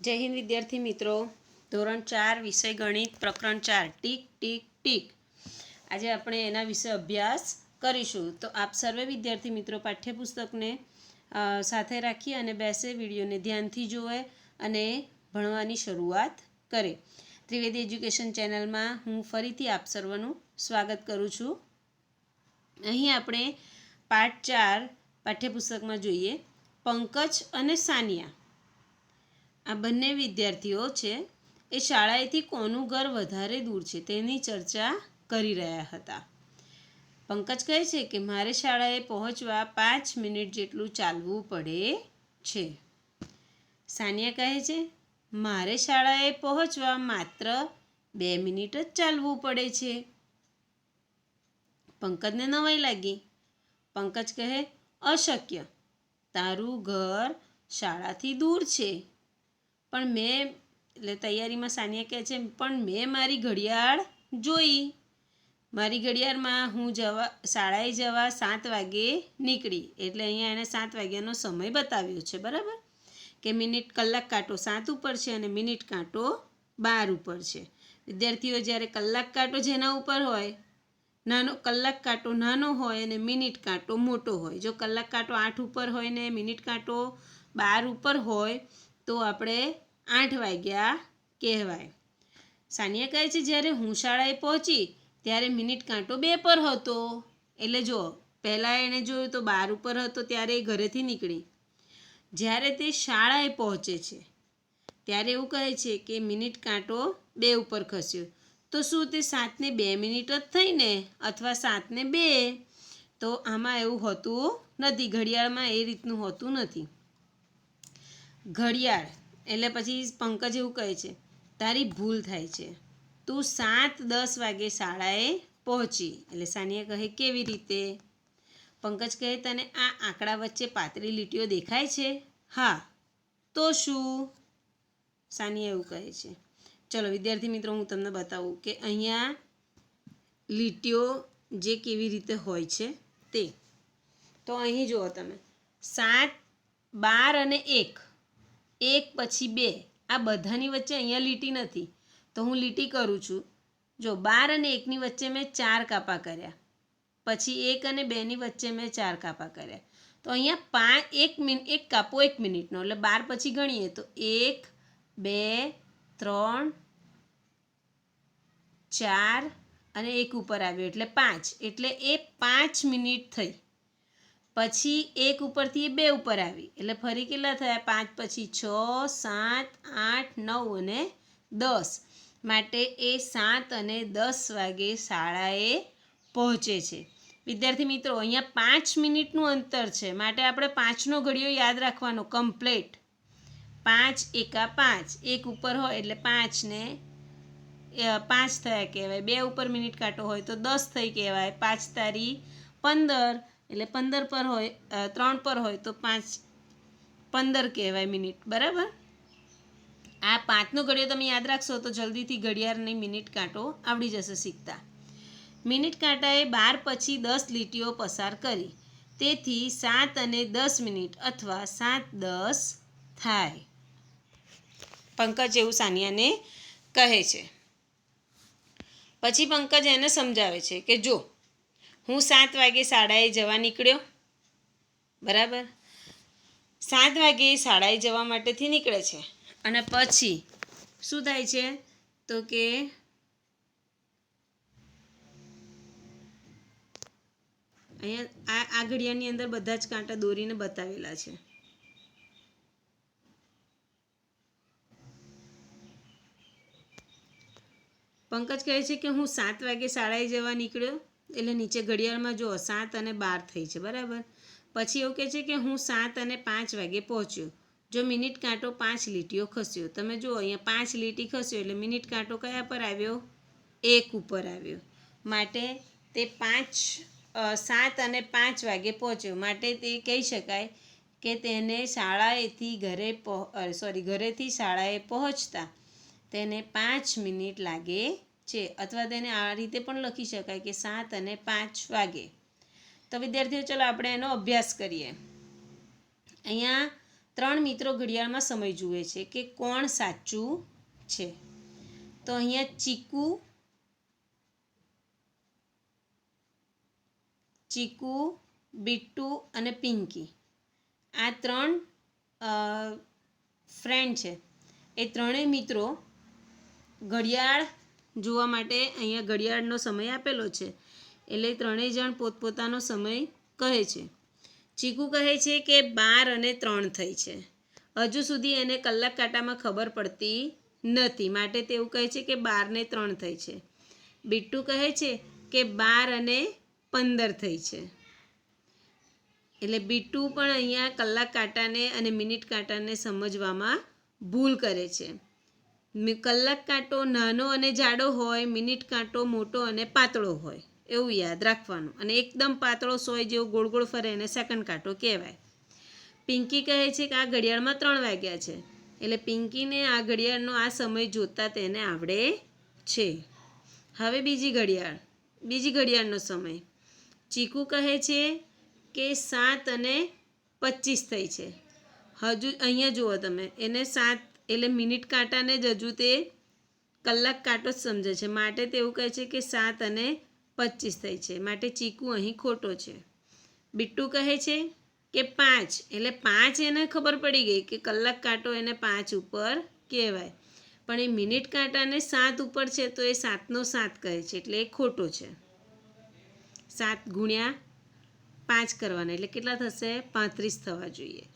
જય હિન્દ, વિદ્યાર્થી મિત્રો. ધોરણ ચાર, વિષય ગણિત, પ્રકરણ ચાર. Tick tick tick. આજે આપણે એના વિશે અભ્યાસ કરીશું. તો આપ સર્વે વિદ્યાર્થી મિત્રો પાઠ્યપુસ્તકને સાથે રાખી અને બેસે વિડીયોને ધ્યાનથી જોવે અને ભણવાની શરૂઆત કરે. ત્રિવેદી એજ્યુકેશન ચેનલમાં હું ફરીથી આપ સર્વનું સ્વાગત કરું છું. અહીં આપણે પાઠ ચાર પાઠ્યપુસ્તકમાં જોઈએ. પંકજ અને સાનિયા. આ બંને વિદ્યાર્થીઓ છે, એ શાળાએથી કોનું ઘર વધારે દૂર છે તેની ચર્ચા કરી રહ્યા હતા. પંકજ કહે છે કે મારે શાળાએ પહોંચવા પાંચ મિનિટ જેટલું ચાલવું પડે છે. સાનિયા કહે છે, મારે શાળાએ પહોંચવા માત્ર બે મિનિટ જ ચાલવું પડે છે. પંકજને નવાઈ લાગી. પંકજ કહે, અશક્ય. તારું ઘર શાળાથી દૂર છે. પણ મેં, એટલે તૈયારીમાં સાનિયા કહે છે, પણ મેં મારી ઘડિયાળ જોઈ. મારી ઘડિયાળમાં હું જવા, શાળાએ જવા સાત વાગે નીકળી. એટલે અહીંયા એણે સાત વાગ્યાનો સમય બતાવ્યો છે, બરાબર? કે મિનિટ કલાક કાંટો સાત ઉપર છે અને મિનિટ કાંટો બાર ઉપર છે. વિદ્યાર્થીઓ, જ્યારે કલાક કાંટો જેના ઉપર હોય, નાનો, કલાક કાંટો નાનો હોય અને મિનિટ કાંટો મોટો હોય. જો કલાક કાંટો આઠ ઉપર હોય ને મિનિટ કાંટો બાર ઉપર હોય તો આપણે આઠ વાગ્યા કહેવાય. સાનિયા કહે છે, જ્યારે હું શાળાએ પહોંચી, ત્યારે મિનિટ કાંટો બે પર હતો. એટલે જો, પહેલાં એણે જોયું તો બાર ઉપર હતો, ત્યારે એ ઘરેથી નીકળી. જ્યારે તે શાળાએ પહોંચે છે, ત્યારે એવું કહે છે કે મિનિટ કાંટો બે ઉપર ખસ્યો. તો શું તે સાતને બે મિનિટ જ થઈ ને, અથવા સાતને બે? તો આમાં એવું હોતું નથી, ઘડિયાળમાં એ રીતનું હોતું નથી. ઘડિયાળ, એટલે પછી પંકજ એવું કહે છે, તારી ભૂલ થાય છે. તું સાત દસ વાગે શાળાએ પહોંચી. એટલે સાનિયા કહે, કેવી રીતે? પંકજ કહે, તને આ આંકડા વચ્ચે પાતળી લીટીઓ દેખાય છે? હા. તો શું? સાનિયા એવું કહે છે. ચલો વિદ્યાર્થી મિત્રો, હું તમને બતાવું કે અહીંયા લીટીઓ જે કેવી રીતે હોય છે તે. તો અહીં જુઓ તમે, સાત, બાર અને એક. એક પછી બે. આ બધાની વચ્ચે અહીંયા લીટી નથી. તો હું લીટી કરું છું. જો બાર અને એકની વચ્ચે મેં ચાર કાપા કર્યા. પછી એક અને બેની વચ્ચે મેં ચાર કાપા કર્યા. તો અહીંયા પાંચ, એક મિનિટ એક કાપો એક મિનિટનો. એટલે બાર પછી ગણીએ તો એક, બે, ત્રણ, ચાર અને એક ઉપર આવ્યો. એટલે પાંચ. એટલે એ પાંચ મિનિટ થઈ. પછી એક ઉપરથી એ બે ઉપર આવી. એટલે ફરી કેટલા થયા? પાંચ, પછી છ, સાત, આઠ, નવ અને દસ. માટે એ સાત અને દસ વાગે શાળાએ પહોંચે છે. વિદ્યાર્થી મિત્રો, અહીંયા પાંચ મિનિટનું અંતર છે. માટે આપણે પાંચનો ઘડિયો યાદ રાખવાનો. કમ્પ્લેટ. પાંચ એકા પાંચ. એક ઉપર હોય એટલે પાંચને પાંચ થયા કહેવાય. બે ઉપર મિનિટ કાંટો હોય તો દસ થઈ કહેવાય. પાંચ તારી પંદર. એટલે પંદર પર હોય ત્રણ પર હોય તો પાંચ. પંદર કહેવાય મિનિટ, બરાબર? આ પાંચનો ઘડિયો તમે યાદ રાખશો તો જલ્દીથી ઘડિયાળની મિનિટ કાંટો આવડી જશે શીખતા. મિનિટ કાંટાએ બાર પછી દસ લીટીઓ પસાર કરી. તેથી સાત અને દસ મિનિટ અથવા સાત દસ થાય. પંકજ એવું સાનિયાને કહે છે. પછી પંકજ એને સમજાવે છે કે જો હું સાત વાગે શાળાએ જવા નીકળ્યો. બરાબર? સાત વાગે શાળાએ જવા માટેથી નીકળે છે. અને પછી શું થાય છે? તો કે અહીંયા આ આ ઘડિયાળની અંદર બધા જ કાંટા દોરીને બતાવેલા છે. પંકજ કહે છે કે હું સાત વાગે શાળાએ જવા નીકળ્યો. એટલે નીચે ઘડિયાળમાં જુઓ સાત અને બાર થઈ છે, બરાબર? પછી એવું કહે છે કે હું સાત અને પાંચ વાગે પહોંચ્યો. જો મિનિટ કાંટો પાંચ લીટીઓ ખસ્યો. તમે જુઓ, અહીંયા પાંચ લીટી ખસ્યો એટલે મિનિટ કાંટો કયા પર આવ્યો? એક ઉપર આવ્યો. માટે તે પાંચ સાત અને પાંચ વાગે પહોંચ્યો. માટે તે કહી શકાય કે તેને શાળાએથી ઘરે સોરી, ઘરેથી શાળાએ પહોંચતા તેને પાંચ મિનિટ લાગે છે અથવા તેને આ રીતે પણ લખી શકાય કે સાત અને પાંચ વાગે. તો વિદ્યાર્થીઓ, ચલો આપણે એનો અભ્યાસ કરીએ. અહીંયા ત્રણ મિત્રો ઘડિયાળમાં સમય જુએ છે કે કોણ સાચું છે? તો અહીંયા ચીકુ ચીકુ, બિટ્ટુ અને પિંકી. આ ત્રણ ફ્રેન્ડ છે. એ ત્રણેય મિત્રો ઘડિયાળ જોવા માટે અહીંયા ઘડિયાળનો સમય આપેલો છે. એટલે ત્રણેય જણ પોતપોતાનો સમય કહે છે. ચીકુ કહે છે કે બાર અને ત્રણ થઈ છે. હજુ સુધી એને કલાક કાંટામાં ખબર પડતી નથી. માટે તેવું કહે છે કે બાર ને ત્રણ થઈ છે. બિટ્ટુ કહે છે કે બાર અને પંદર થઈ છે. એટલે બિટ્ટુ પણ અહીંયા કલાક કાંટાને અને મિનિટ કાંટાને સમજવામાં ભૂલ કરે છે. કલાક કાંટો નાનો અને જાડો હોય, મિનિટ કાંટો મોટો અને પાતળો હોય, એવું યાદ રાખવાનું. અને એકદમ પાતળો સોય જેવો ગોળ ગોળ ફરે એને સેકન્ડ કાંટો કહેવાય. પિંકી કહે છે કે આ ઘડિયાળમાં ત્રણ વાગ્યા છે. એટલે પિંકીને આ ઘડિયાળનો આ સમય જોતા તેને આવડે છે. હવે બીજી ઘડિયાળ, બીજી ઘડિયાળનો સમય. ચીકુ કહે છે કે સાત અને પચીસ થઈ છે. હજુ અહીંયા જુઓ તમે, એને સાત એટલે મિનિટ કાંટાને જ હજુ તે કલાક કાંટો જ સમજે છે. માટે તેવું કહે છે કે સાત અને પચીસ થઈ છે. માટે ચીકુ અહીં ખોટો છે. બિટ્ટુ કહે છે કે પાંચ. એટલે પાંચ એને ખબર પડી ગઈ કે કલાક કાંટો એને પાંચ ઉપર કહેવાય. પણ એ મિનિટ કાંટાને સાત ઉપર છે તો એ સાતનો સાત કહે છે. એટલે એ ખોટો છે. સાત ગુણ્યા પાંચ કરવાના. એટલે કેટલા થશે? પાંત્રીસ થવા જોઈએ.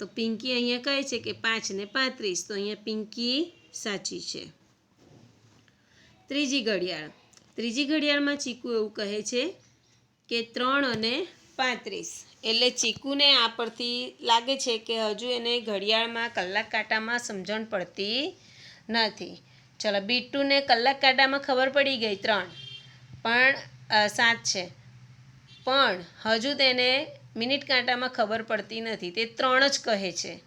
તો પિંકી અહીંયા કહે છે કે પાંચ ને પાંત્રીસ, તો અહીંયા પિંકી સાચી છે. ત્રીજી ઘડિયાળ. ત્રીજી ઘડિયાળમાં ચીકુ એવું કહે છે કે ત્રણ અને પાંત્રીસ. એટલે ચીકુને આ પરથી લાગે છે કે હજુ એને ઘડિયાળમાં કલાક કાંટામાં સમજણ પડતી નથી. ચલો, બીટુને કલાક કાંટામાં ખબર પડી ગઈ ત્રણ. પણ સાત છે. પણ હજુ તેને મિનિટ કાંટામાં ખબર પડતી નથી. તે ત્રણ જ કહે છે.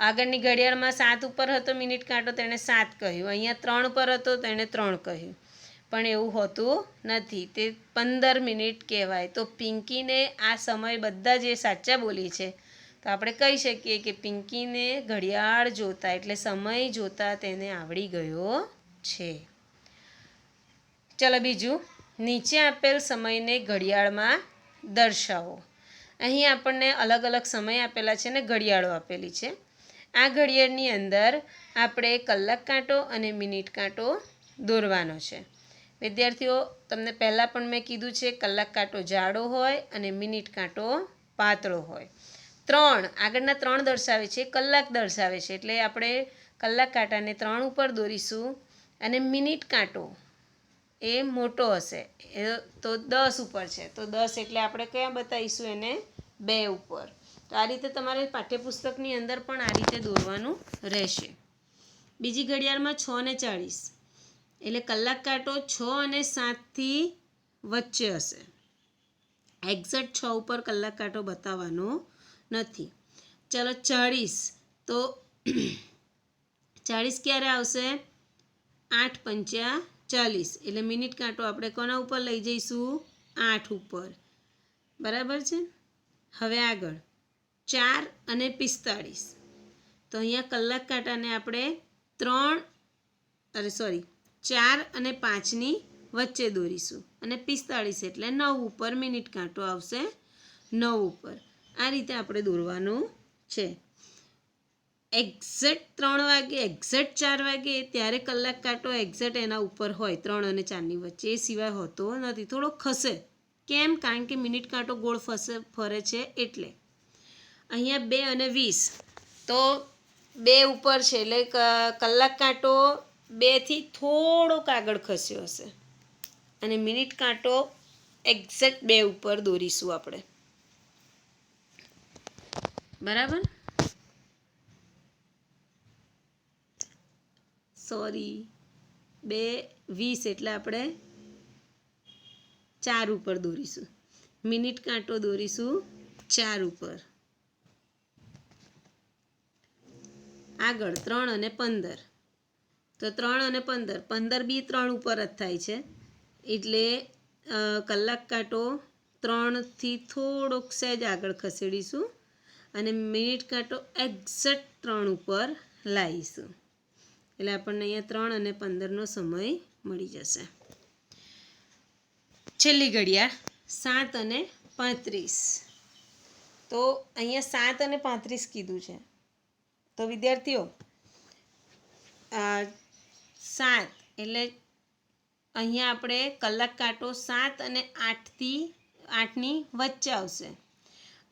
આગળની ઘડિયાળમાં સાત ઉપર હતો, મિનિટ કાંટો તેણે સાત કહ્યું. અહીંયા ત્રણ પર હતો, તેણે ત્રણ કહ્યું. પણ એવું હોતું નથી. તે પંદર મિનિટ કહેવાય. તો પિંકીને આ સમય બધા જે સાચા બોલી છે. તો આપણે કહી શકીએ કે પિંકીને ઘડિયાળ જોતા એટલે સમય જોતા તેને આવડી ગયો છે. ચલો બીજું. નીચે આપેલ સમયને ઘડિયાળમાં દર્શાવો. અહીં આપણને અલગ અલગ સમય આપેલા છે ને ઘડિયાળો આપેલી છે. આ ઘડિયાળની અંદર આપણે કલાક કાંટો અને મિનિટ કાંટો દોરવાનો છે. વિદ્યાર્થીઓ, તમને પહેલાં પણ મેં કીધું છે, કલાક કાંટો જાડો હોય અને મિનિટ કાંટો પાતળો હોય. ત્રણ, આગળના ત્રણ દર્શાવે છે, કલાક દર્શાવે છે. એટલે આપણે કલાક કાંટાને ત્રણ ઉપર દોરીશું અને મિનિટ કાંટો એ મોટો હશે. એ તો દસ ઉપર છે. તો દસ એટલે આપણે કયા બતાવીશું એને? બે ઉપર. તો આ રીતે તમારે પાઠ્યપુસ્તકની અંદર પણ આ રીતે દોરવાનું રહેશે. બીજી ઘડિયાળમાં છ ને ચાળીસ. એટલે કલાક કાંટો છ અને સાતથી વચ્ચે હશે. એક્ઝેક્ટ છ ઉપર કલાક કાંટો બતાવવાનો નથી. ચલો ચાળીસ. તો ચાળીસ ક્યારે આવશે? આઠ પંચા ચાલીસ. એટલે મિનિટ કાંટો આપણે કોના ઉપર લઈ જઈશું? આઠ ઉપર. બરાબર છે? હવે આગળ. ચાર અને પિસ્તાળીસ. તો અહીંયા કલાક કાંટાને આપણે ત્રણ, અરે સોરી, ચાર અને પાંચની વચ્ચે દોરીશું. અને પિસ્તાળીસ એટલે નવ ઉપર મિનિટ કાંટો આવશે નવ ઉપર. આ રીતે આપણે દોરવાનું છે. એક્ઝેક્ટ ત્રણ વાગે એક્ઝેક્ટ ચાર વાગે ત્યારે કલાક કાંટો એક્ઝેક્ટ એના ઉપર હોય, ત્રણ અને ચારની વચ્ચે. એ સિવાય હોતો નથી. થોડો ખસે. કેમ? કારણ કે મિનિટ કાંટો ગોળ ફસે, ફરે છે એટલે. અહીંયા બે અને વીસ. તો બે ઉપર છે એટલે કલાક કાંટો બેથી થોડોક આગળ ખસ્યો હશે. અને મિનિટ કાંટો એક્ઝેક્ટ બે ઉપર દોરીશું આપણે. બરાબર? સોરી. બે વીસ એટલે આપણે ચાર ઉપર દોરીશું. મિનિટ કાંટો દોરીશું ચાર ઉપર. આગળ ત્રણ અને પંદર. તો ત્રણ અને પંદર. પંદર બી ત્રણ ઉપર જ થાય છે. એટલે કલાક કાંટો ત્રણથી થોડોક સહેજ આગળ ખસેડીશું અને મિનિટ કાંટો એક્ઝેક્ટ ત્રણ ઉપર લાવીશું. એટલે આપણને અહીંયા ત્રણ અને પંદરનો સમય મળી જશે. છેલ્લી ઘડિયાળ, સાત અને પાંત્રીસ. તો અહીંયા સાત અને પાંત્રીસ કીધું છે. તો વિદ્યાર્થીઓ સાત એટલે અહીંયા આપણે કલાક કાંટો સાત અને આઠથી, આઠની વચ્ચે આવશે.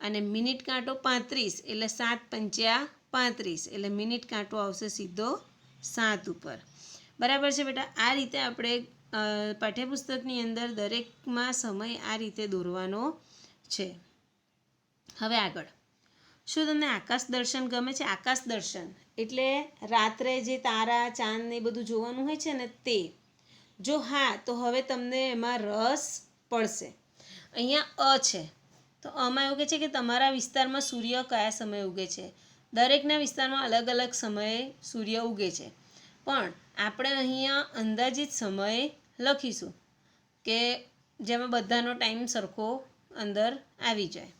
અને મિનિટ કાંટો પાંત્રીસ એટલે સાત પંચ્યા પાંત્રીસ. એટલે મિનિટ કાંટો આવશે સીધો સાત ઉપર. બરાબર છે બેટા? આ રીતે આપણે પાઠ્યપુસ્તકની અંદર દરેકમાં સમય આ રીતે દોરવાનો છે. હવે આગળ. શું તમને આકાશ દર્શન ગમે છે? આકાશ દર્શન એટલે રાત્રે જે તારા, ચાંદ ને બધું જોવાનું હોય છે ને તે. જો હા, તો હવે તમને એમાં રસ પડશે. અહીંયા અ છે. તો આમાં એવું કહે છે કે તમારા વિસ્તારમાં સૂર્ય કયા સમયે ઉગે છે? દરેકના વિસ્તારમાં અલગ અલગ સમયે સૂર્ય ઉગે છે. પણ આપણે અહીંયા અંદાજિત સમય લખીશું કે જેમાં બધાનો ટાઈમ સરખો અંદર આવી જાય.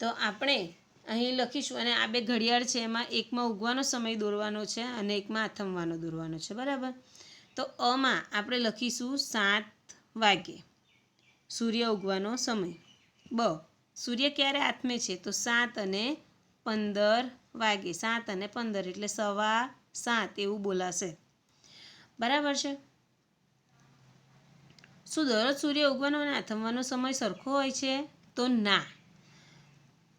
તો આપણે અહીં લખીશું અને આ બે ઘડિયાળ છે એમાં એકમાં ઉગવાનો સમય દોરવાનો છે અને એકમાં આથમવાનો દોરવાનો છે. બરાબર? તો અમાં આપણે લખીશું સાત વાગે સૂર્ય ઉગવાનો સમય. બ. સૂર્ય ક્યારે આથમે છે? તો સાત અને પંદર વાગે સાત અને પંદર એટલે સવા સાત એવું બોલાશે. બરાબર છે? શું દરરોજ સૂર્ય ઉગવાનો અને આથમવાનો સમય સરખો હોય છે? તો ના.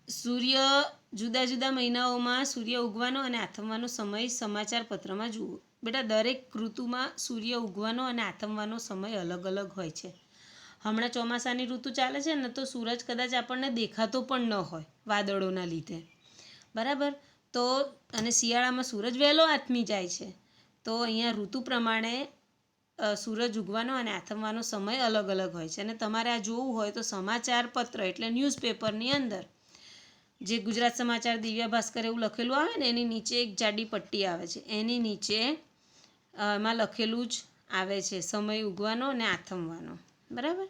સૂર્ય જુદા જુદા મહિનાઓમાં સૂર્ય ઉગવાનો અને આથમવાનો સમય સમાચાર પત્રમાં જુઓ. બેટા, દરેક ઋતુમાં સૂર્ય ઉગવાનો અને આથમવાનો સમય અલગ અલગ હોય છે. હમણાં ચોમાસાની ઋતુ ચાલે છે ને તો સૂરજ કદાચ આપણને દેખાતો પણ ન હોય વાદળોના લીધે. બરાબર? તો અને શિયાળામાં સૂરજ વહેલો આથમી જાય છે. તો અહીંયા ઋતુ પ્રમાણે સૂરજ ઉગવાનો અને આથમવાનો સમય અલગ અલગ હોય છે. અને તમારે આ જોવું હોય તો સમાચાર પત્ર એટલે ન્યૂઝપેપરની અંદર, જે ગુજરાત સમાચાર દિવ્યા ભાસ્કર એવું લખેલું આવે ને, એની નીચે એક જાડી પટ્ટી આવે છે. એની નીચે એમાં લખેલું જ આવે છે, સમય ઉગવાનો અને આથમવાનો. બરાબર?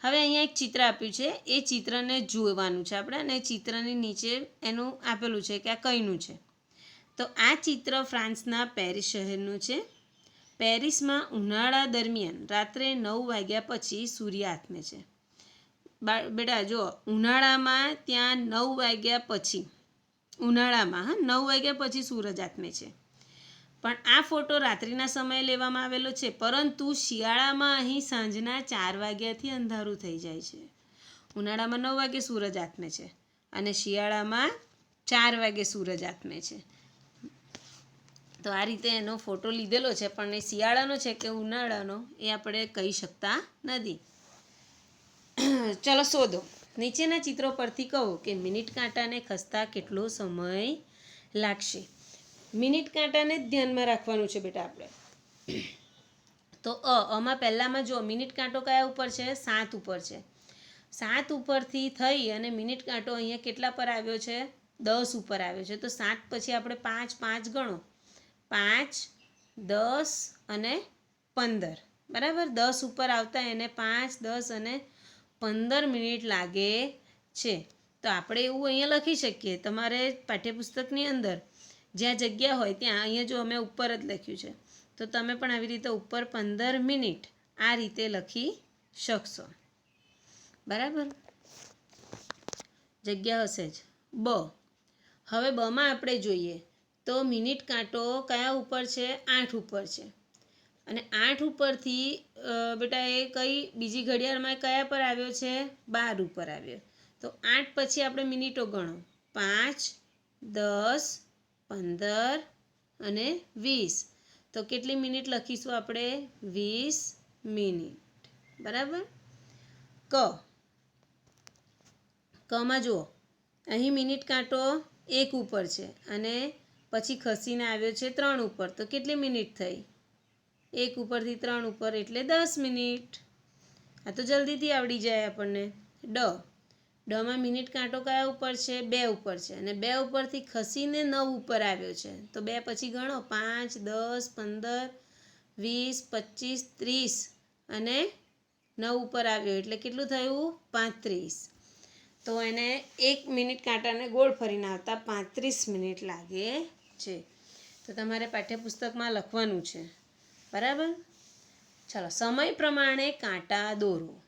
હવે અહીંયા એક ચિત્ર આપ્યું છે. એ ચિત્રને જોવાનું છે આપણે અને ચિત્રની નીચે એનું આપેલું છે કે આ કઈનું છે. તો આ ચિત્ર ફ્રાન્સના પેરિસ શહેરનું છે. પેરિસમાં ઉનાળા દરમિયાન રાત્રે નવ વાગ્યા પછી સૂર્ય આથમે છે. બેટા જો ઉનાળામાં ત્યાં નવ વાગ્યા પછી, ઉનાળામાં, હા, નવ વાગ્યા પછી સૂરજ આથમે છે. પણ આ ફોટો રાત્રિના સમયે લેવામાં આવેલો છે, પરંતુ શિયાળામાં અહીં સાંજના ચાર વાગ્યાથી અંધારું થઈ જાય છે. ઉનાળામાં નવ વાગે સૂરજ આથમે છે અને શિયાળામાં ચાર વાગે સૂરજ આથમે છે. તો આ રીતે એનો ફોટો લીધેલો છે, પણ એ શિયાળાનો છે કે ઉનાળાનો એ આપણે કહી શકતા નથી. ચલો શોધો. નીચેના ચિત્રો પરથી કહો કે મિનિટ કાંટાને ખસતા કેટલો સમય લાગશે? મિનિટ કાંટાને જ ધ્યાનમાં રાખવાનું છે બેટા આપણે. તો અ, આમાં પહેલાંમાં જો મિનિટ કાંટો કયા ઉપર છે? સાત ઉપર છે. સાત ઉપરથી થઈ અને મિનિટ કાંટો અહીંયા કેટલા પર આવ્યો છે? દસ ઉપર આવ્યો છે. તો સાત પછી આપણે પાંચ પાંચ ગણો. પાંચ, દસ અને પંદર. બરાબર? દસ ઉપર આવતા એને પાંચ, દસ અને પંદર મિનિટ લાગે છે. તો આપણે એવું અહીંયા લખી શકીએ. તમારે પાઠ્યપુસ્તકની અંદર જ્યાં જગ્યા હોય ત્યાં, અહીંયા જો અમે ઉપર જ લખ્યું છે, તો તમે પણ આવી રીતે ઉપર પંદર મિનિટ આ રીતે લખી શકશો. બરાબર? જગ્યા હશે જ. બ. હવે બમાં આપણે જોઈએ, તો મિનિટ કાંટો કયા ઉપર છે? આઠ ઉપર છે. અને આઠ ઉપરથી બેટા એ કઈ બીજી ઘડિયાળમાં કયા પર આવ્યો છે? બાર ઉપર આવ્યો. તો આઠ પછી આપણે મિનિટો ગણો. પાંચ, દસ પંદર અને વીસ. તો કેટલી મિનિટ લખીશું આપણે? વીસ મિનિટ. બરાબર? ક. કમાં જુઓ. અહીં મિનિટ કાંટો એક ઉપર છે અને પછી ખસીને આવ્યો છે ત્રણ ઉપર. તો કેટલી મિનિટ થઈ? એક ઉપરથી ત્રણ ઉપર એટલે દસ મિનિટ. આ તો જલ્દીથી આવડી જાય આપણને. ડ. ડમાં મિનિટ કાંટો કયા ઉપર છે? બે ઉપર છે. અને બે ઉપરથી ખસીને નવ ઉપર આવ્યો છે. તો બે પછી ગણો. પાંચ, દસ, પંદર, વીસ, પચીસ, ત્રીસ. અને નવ ઉપર આવ્યો. એટલે કેટલું થયું? પાંત્રીસ. તો એને એક મિનિટ કાંટાને ગોળ ફરીને આવતા પાંત્રીસ મિનિટ લાગે છે. તો તમારે પાઠ્યપુસ્તકમાં લખવાનું છે. બરાબર? ચાલો. સમય પ્રમાણે કાંટા દોરો.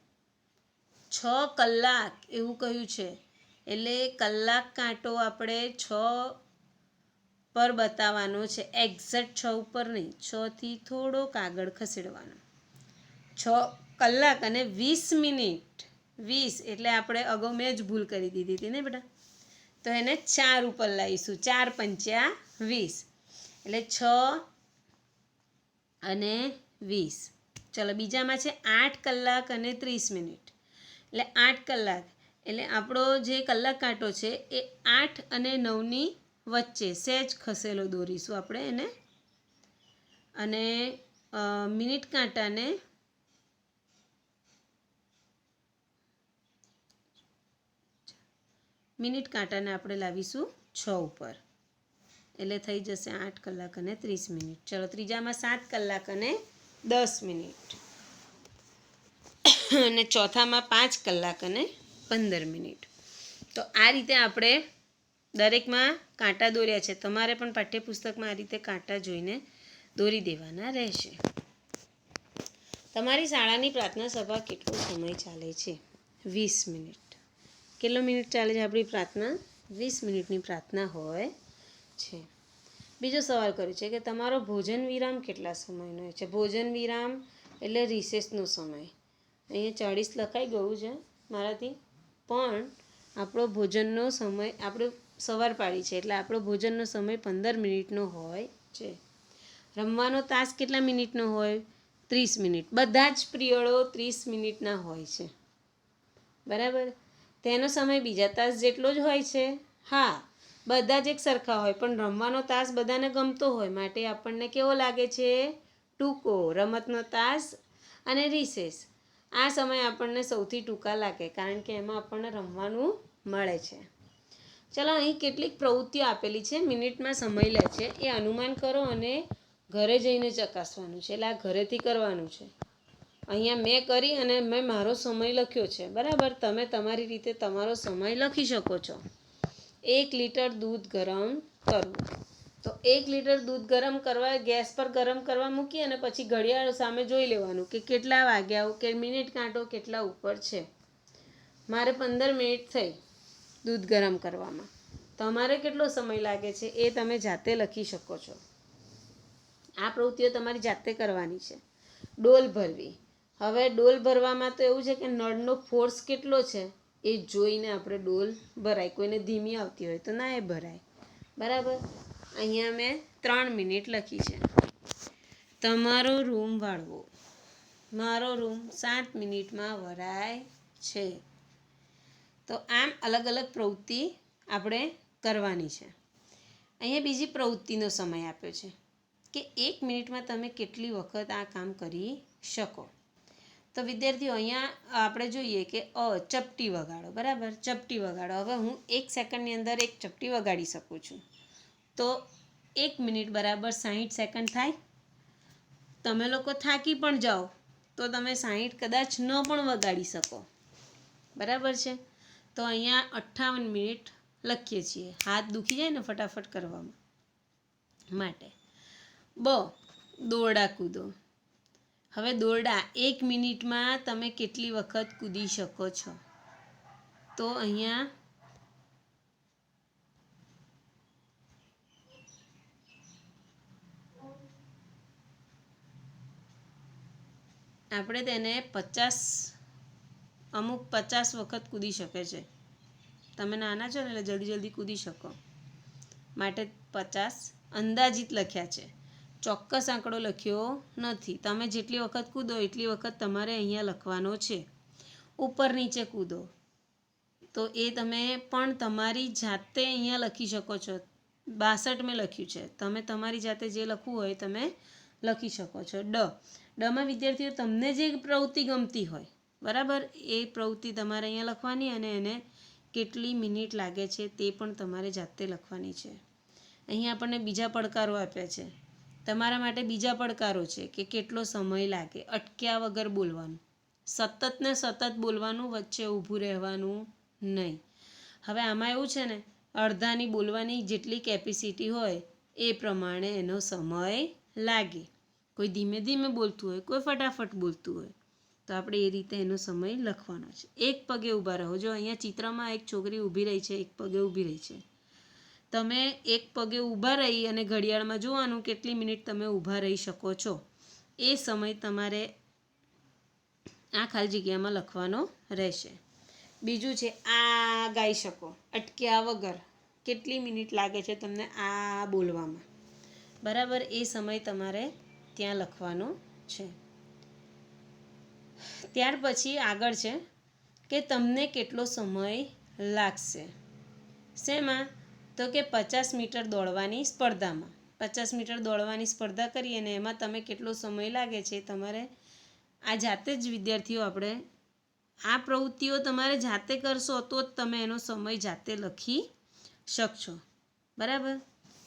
છ કલાક એવું કહ્યું છે. એટલે કલાક કાંટો આપણે છ પર બતાવવાનો છે. એક્ઝેક્ટ છ ઉપર નહીં. છથી થોડોક આગળ ખસેડવાનો. છ કલાક અને વીસ મિનિટ. વીસ એટલે આપણે અગાઉ મેં જ ભૂલ કરી દીધી હતી ને બેટા. તો એને ચાર ઉપર લાવીશું. ચાર પંચ્યા વીસ. એટલે છ અને વીસ. ચલો બીજામાં છે આઠ કલાક અને ત્રીસ મિનિટ. એટલે આઠ કલાક. એટલે આપણો જે કલાક કાંટો છે એ આઠ અને નવની વચ્ચે સહેજ ખસેલો દોરીશું આપણે એને. અને મિનિટ કાંટાને મિનિટ કાંટાને આપણે લાવીશું છ ઉપર. એટલે થઈ જશે આઠ કલાક અને ત્રીસ મિનિટ. ચલો, ત્રીજામાં સાત કલાક અને દસ મિનિટ. અને ચોથામાં પાંચ કલાક અને પંદર મિનિટ. તો આ રીતે આપણે દરેકમાં કાંટા દોર્યા છે. તમારે પણ પાઠ્યપુસ્તકમાં આ રીતે કાંટા જોઈને દોરી દેવાના રહેશે. તમારી શાળાની પ્રાર્થના સભા કેટલો સમય ચાલે છે? વીસ મિનિટ. કેટલો મિનિટ ચાલે છે આપણી પ્રાર્થના? વીસ મિનિટની પ્રાર્થના હોય છે. બીજો સવાલ કર્યો છે કે તમારો ભોજન વિરામ કેટલા સમયનો હોય છે? ભોજન વિરામ એટલે રિસેસનો સમય. અહીંયા ચાળીસ લખાઈ ગયું છે મારાથી. પણ આપણો ભોજનનો સમય, આપણે સવાર પાડી છે, એટલે આપણો ભોજનનો સમય પંદર મિનિટનો હોય છે. રમવાનો તાસ કેટલા મિનિટનો હોય? ત્રીસ મિનિટ. બધા જ પિરિયડો ત્રીસ મિનિટના હોય છે. બરાબર? તેનો સમય બીજા તાસ જેટલો જ હોય છે. હા, બધા જ એક સરખા હોય, પણ રમવાનો તાસ બધાને ગમતો હોય માટે આપણને કેવો લાગે છે? ટૂંકો, રમતનો તાસ અને રિસેસ આ સમય આપણને સૌથી ટૂંકા લાગે, કારણ કે એમાં આપણને રમવાનું મળે છે. ચલો, અહીં કેટલીક પ્રવૃત્તિઓ આપેલી છે. મિનિટમાં સમય લે છે. એ અનુમાન કરો અને ઘરે જઈને ચકાસવાનું છે. એટલે આ ઘરેથી કરવાનું છે. અહીંયા મેં કરી અને મેં મારો સમય લખ્યો છે. બરાબર? તમે તમારી રીતે તમારો સમય લખી શકો છો. એક લીટર દૂધ ગરમ કરવું. તો એક લીટર દૂધ ગરમ કરવા, ગેસ પર ગરમ કરવા મૂકી અને પછી ઘડિયાળ સામે જોઈ લેવાનું કે કેટલા વાગ્યા કે મિનિટ કાંટો કેટલા ઉપર છે. મારે પંદર મિનિટ થઈ દૂધ ગરમ કરવામાં. તમારે કેટલો સમય લાગે છે એ તમે જાતે લખી શકો છો. આ પ્રવૃત્તિઓ તમારી જાતે કરવાની છે. ડોલ ભરવી. હવે ડોલ ભરવામાં તો એવું છે કે નળનો ફોર્સ કેટલો છે એ જોઈને આપણે ડોલ ભરાય. કોઈને ધીમી આવતી હોય તો ના એ ભરાય. બરાબર? અહીંયા મેં ત્રણ મિનિટ લખી છે. તમારો રૂમ વાળવો. મારો રૂમ સાત મિનિટમાં વરાય છે. તો આમ અલગ અલગ પ્રવૃત્તિ આપણે કરવાની છે. અહીંયા બીજી પ્રવૃત્તિનો સમય આપ્યો છે કે એક મિનિટમાં તમે કેટલી વખત આ કામ કરી શકો. તો વિદ્યાર્થીઓ, અહીંયા આપણે જોઈએ કે અ ચપટી વગાડો, બરાબર? ચપટી વગાડો. હવે હું એક સેકન્ડની અંદર એક ચપટી વગાડી શકું છું. તો એક મિનિટ બરાબર સાહીઠ સેકન્ડ થાય. તમે લોકો થાકી પણ જાઓ, તો તમે સાહીઠ કદાચ ન પણ વગાડી શકો. બરાબર છે? તો અહીંયા અઠ્ઠાવન મિનિટ લખીએ છીએ. હાથ દુખી જાય ને ફટાફટ કરવામાં. માટે. બ, દોરડા કૂદો. હવે દોરડા, એક મિનિટમાં તમે કેટલી વખત કૂદી શકો છો? તો અહીંયા આપણે તેને પચાસ, અમુક પચાસ વખત કૂદી શકે છે. તમે નાના છો ને એટલે જલ્દી જલ્દી કૂદી શકો. માટે પચાસ અંદાજિત લખ્યા છે. ચોક્કસ આંકડો લખ્યો નથી. તમે જેટલી વખત કૂદો એટલી વખત તમારે અહીંયા લખવાનો છે. ઉપર નીચે કૂદો. તો એ તમે પણ તમારી જાતે અહીંયા લખી શકો છો. બાસઠ મેં લખ્યું છે. તમે તમારી જાતે જે લખવું હોય તમે લખી શકો છો. ડ. ડમાં વિદ્યાર્થીઓ તમને જે પ્રવૃત્તિ ગમતી હોય, બરાબર? એ પ્રવૃત્તિ તમારે અહીંયા લખવાની અને એને કેટલી મિનિટ લાગે છે તે પણ તમારે જાતે લખવાની છે. અહીં આપણને બીજા પડકારો આપ્યા છે. તમારા માટે બીજા પડકારો છે કે કેટલો સમય લાગે, અટક્યા વગર બોલવાનું. સતત ને સતત બોલવાનું, વચ્ચે ઊભું રહેવાનું નહીં. હવે આમાં એવું છે ને, અડધાની બોલવાની જેટલી કેપેસિટી હોય, એ પ્રમાણે એનો સમય લાગે. કોઈ ધીમે ધીમે બોલતું હોય, કોઈ ફટાફટ બોલતું હોય, તો આપણે એ રીતે એનો સમય લખવાનો છે. એક પગે ઊભા રહો. જો અહીંયા ચિત્રમાં એક છોકરી ઊભી રહી છે, એક પગે ઊભી રહી છે. તમે એક પગે ઊભા રહી અને ઘડિયાળમાં જોવાનું કેટલી મિનિટ તમે ઊભા રહી શકો છો. એ સમય તમારે આ ખાલી જગ્યામાં લખવાનો રહેશે. બીજું છે, આ ગાઈ શકો. અટક્યા વગર કેટલી મિનિટ લાગે છે તમને આ બોલવામાં? બરાબર, એ સમય તમારે ત્યાં લખવાનો છે. ત્યાર પછી આગળ છે કે તમને કેટલો સમય લાગશે. શેમાં? તો કે પચાસ મીટર દોડવાની સ્પર્ધામાં. પચાસ મીટર દોડવાની સ્પર્ધા કરીએ ને એમાં તમે કેટલો સમય લાગે છે તમારે આ જાતે જ વિદ્યાર્થીઓ આપણે આ પ્રવૃત્તિઓ તમારે જાતે કરશો તો જ તમે એનો સમય જાતે લખી શકશો. બરાબર?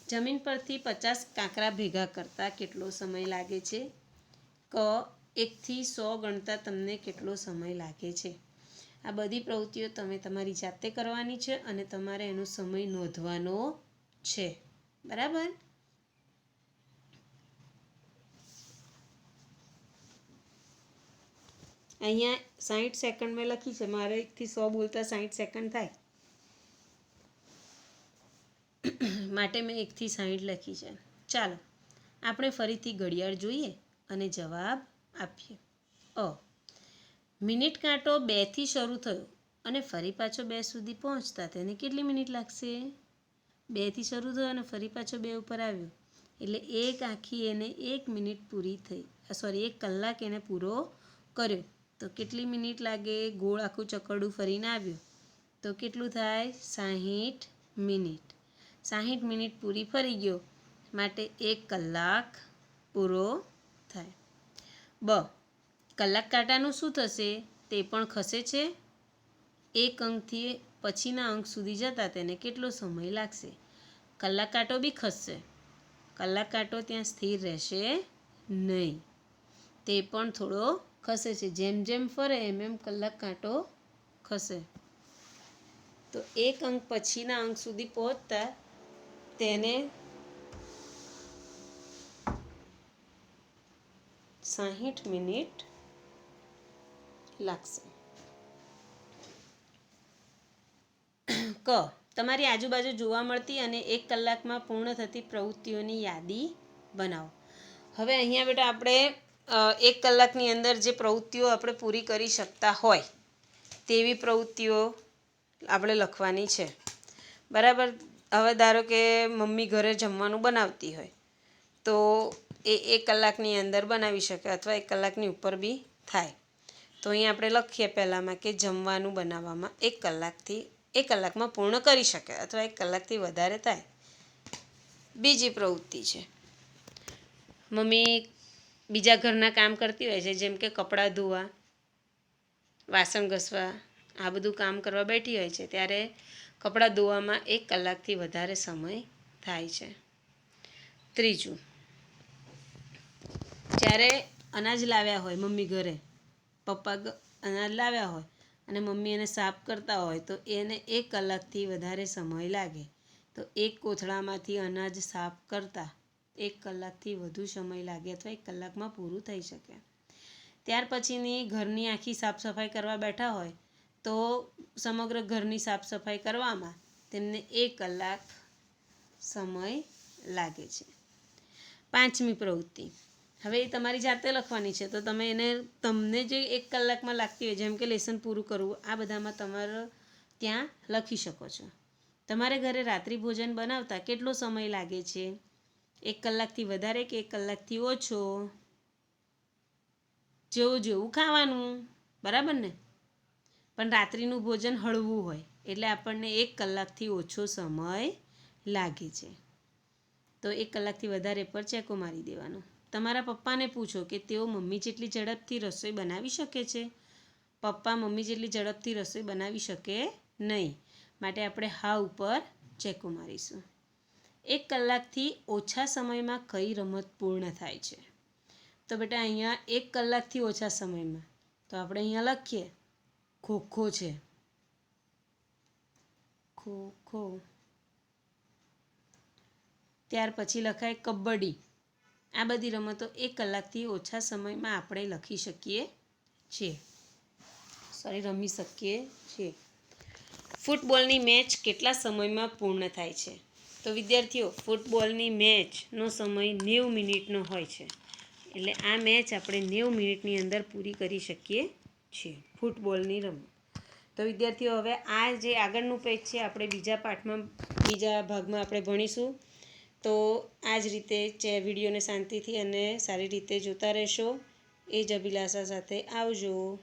જમીન પરથી પચાસ કાંકરા ભેગા કરતાં કેટલો સમય લાગે છે? ક, એકથી સો ગણતા તમને કેટલો સમય લાગે છે? આ બધી પ્રવૃત્તિઓ તમે તમારી જાતે કરવાની છે અને તમારે એનો સમય નોંધવાનો છે. બરાબર? અહીંયા સેકન્ડ મેં લખી છે, મારે એકથી સો બોલતા સાહીઠ સેકન્ડ થાય. માટે મેં એકથી સાહીઠ લખી છે. ચાલો, આપણે ફરીથી ઘડિયાળ જોઈએ અને જવાબ આપીએ. અ, મિનિટ કાંટો બેથી શરૂ થયો અને ફરી પાછો બે સુધી પહોંચતા તેને કેટલી મિનિટ લાગશે? બેથી શરૂ થયો અને ફરી પાછો બે ઉપર આવ્યો. એટલે એક આખી એને એક મિનિટ પૂરી થઈ. સોરી એક કલાક એને પૂરો કર્યો. તો કેટલી મિનિટ લાગે? ગોળ આખું ચકરડું ફરીને આવ્યું. તો કેટલું થાય? સાહીઠ મિનિટ. સાહીઠ મિનિટ પૂરી ફરી ગયો. માટે એક કલાક પૂરો થાય. બ. કલાક કાંટાનું શું થશે? તે પણ ખસે છે. એક અંકથી પછીના અંક સુધી જતાં તેને કેટલો સમય લાગશે? કલાક કાંટો બી ખસશે. કલાક કાંટો ત્યાં સ્થિર રહેશે નહીં. તે પણ થોડો ખસે છે. જેમ જેમ ફરે એમ એમ કલાક કાંટો ખસે. તો એક અંક પછીના અંક સુધી પહોંચતા તેને સાહીઠ મિનિટ લાગશે. ક. તમારી આજુબાજુ જોવા મળતી અને એક કલાકમાં પૂર્ણ થતી પ્રવૃત્તિઓની યાદી બનાવો. હવે અહીંયા બેટા આપણે એક કલાકની અંદર જે પ્રવૃત્તિઓ આપણે પૂરી કરી શકતા હોય, તેવી પ્રવૃત્તિઓ આપણે લખવાની છે. બરાબર? હવે ધારો કે મમ્મી ઘરે જમવાનું બનાવતી હોય, તો એ એક કલાકની અંદર બનાવી શકે અથવા એક કલાકની ઉપર બી થાય. તો અહીં આપણે લખીએ પહેલાંમાં કે જમવાનું બનાવવામાં એક કલાકથી, એક કલાકમાં પૂર્ણ કરી શકે અથવા એક કલાકથી વધારે થાય. બીજી પ્રવૃત્તિ છે. મમ્મી બીજા ઘરના કામ કરતી હોય છે, જેમ કે કપડાં ધોવા, વાસણ ઘસવા, આ બધું કામ કરવા બેઠી હોય છે, ત્યારે કપડાં ધોવામાં એક કલાકથી વધારે સમય થાય છે. ત્રીજું, જ્યારે અનાજ લાવ્યા હોય મમ્મી ઘરે, પપ્પા અનાજ લાવ્યા હોય અને મમ્મી એને સાફ કરતા હોય તો એને એક કલાકથી વધારે સમય લાગે. તો એક કોથળામાંથી અનાજ સાફ કરતાં એક કલાકથી વધુ સમય લાગે અથવા એક કલાકમાં પૂરું થઈ શકે. ત્યાર પછીની ઘરની આખી સાફ સફાઈ કરવા બેઠા હોય તો સમગ્ર ઘરની સાફ સફાઈ કરવામાં તેમને એક કલાક સમય લાગે છે. પાંચમી પ્રવૃત્તિ. હવે એ તમારી જાતે લખવાની છે, તો તમે એને, તમને જે એક કલાકમાં લાગતી હોય, જેમ કે લેસન પૂરું કરવું, આ બધામાં તમારે ત્યાં લખી શકો છો. તમારે ઘરે રાત્રિ ભોજન બનાવતા કેટલો સમય લાગે છે? એક કલાકથી વધારે કે એક કલાકથી ઓછો? જેવું જેવું ખાવાનું. બરાબર ને? પણ રાત્રિનું ભોજન હળવું હોય, એટલે આપણને એક કલાકથી ઓછો સમય લાગે છે. તો એક કલાકથી વધારે પર ચેકો મારી દેવાનો. તમારા પપ્પાને પૂછો કે તેઓ મમ્મી જેટલી ઝડપથી રસોઈ બનાવી શકે છે? પપ્પા મમ્મી જેટલી ઝડપથી રસોઈ બનાવી શકે નહીં. માટે આપણે હા ઉપર ચેકો મારીશું. એક કલાકથી ઓછા સમયમાં કઈ રમત પૂર્ણ થાય છે? તો બેટા અહીંયા એક કલાકથી ઓછા સમયમાં. તો આપણે અહીંયા લખીએ. ખોખો છે. ખો ખો ત્યાર પછી લખાય કબડ્ડી. આ બધી રમતો એક કલાકથી ઓછા સમયમાં આપણે લખી શકીએ છીએ. સોરી, રમી શકીએ છીએ. ફૂટબોલની મેચ કેટલા સમયમાં પૂર્ણ થાય છે? તો વિદ્યાર્થીઓ, ફૂટબોલની મેચનો સમય નેવું મિનિટનો હોય છે. એટલે આ મેચ આપણે નેવું મિનિટની અંદર પૂરી કરી શકીએ. છીએ ફૂટબોલની રમત. તો વિદ્યાર્થીઓ, હવે આ જે આગળનું પેજ છે, આપણે બીજા પાઠમાં, બીજા ભાગમાં આપણે ભણીશું. તો આ જ રીતે ચે વિડીયોને શાંતિથી અને સારી રીતે જોતા રહેશો. એ જ અભિલાષા સાથે આવજો.